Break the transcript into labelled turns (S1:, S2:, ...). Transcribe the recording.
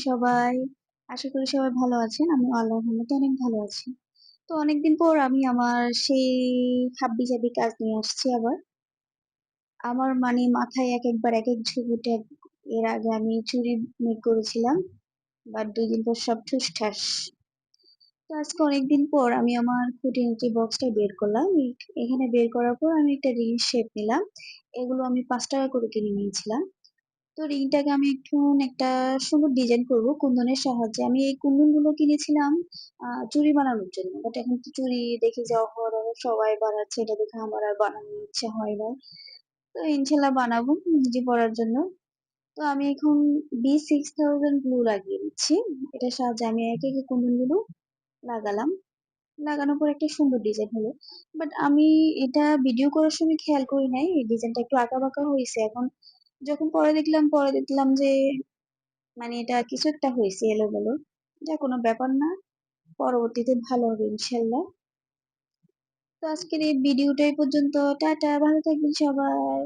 S1: সবাই? আশা করি সবাই ভালো আছেন। আমি আল্লাহর রহমতে অনেক ভালো আছি। তো অনেকদিন পর আমি আমার সেই হাব্বি-জাবি কাজ নিয়ে আসছি আবার। আমার মানে মাথায় একেকবার এক ঝুঁক উঠে এর আগে আমি চুরি মেক করেছিলাম। বা ২ দিন পর সব ঠুস-ঠাস। তো আজকে অনেকদিন পর আমি আমার খুঁটিনাটি বক্সটা বের করলাম। এখানে বের করার পর আমি একটা রিং শেপ নিলাম। এগুলো আমি পাঁচ টাকা করে কিনে নিয়েছিলাম। তো রিংটাকে আমি এখন একটা সুন্দর ডিজাইন করব কুন্দনের সাহায্যে। আমি এই কুন্দনগুলো কিনেছিলাম চুড়ি বানানোর জন্য। বাট এখন তো চুড়ি দেখি যে অহরহ সবাই বানাচ্ছে এটা দেখে আমার আর বানানোর ইচ্ছা হয় না। তো ইনশাল্লাহ বানাবো নিজে পরার জন্য। তো আমি এখন B6000 গ্লু লাগিয়ে দিচ্ছি। এটার সাহায্যে আমি একে, একে কুন্দনগুলো লাগালাম। লাগানোর পর একটা সুন্দর ডিজাইন হলো। বাট আমি এটা ভিডিও করার সময় খেয়াল করি নাই। এই ডিজাইনটা একটু আঁকা-বাঁকা হইছে। এখন যখন পরে দেখলাম, পরে দেখলাম যে মানে এটা কিছু একটা হয়েছে এলোমেলো। যা কোনো ব্যাপার না। পরবর্তীতে ভালো হবে ইনশাল্লাহ। তো আজকের এই ভিডিওটা এই পর্যন্ত। টাটা ভালো থাকবেন সবাই।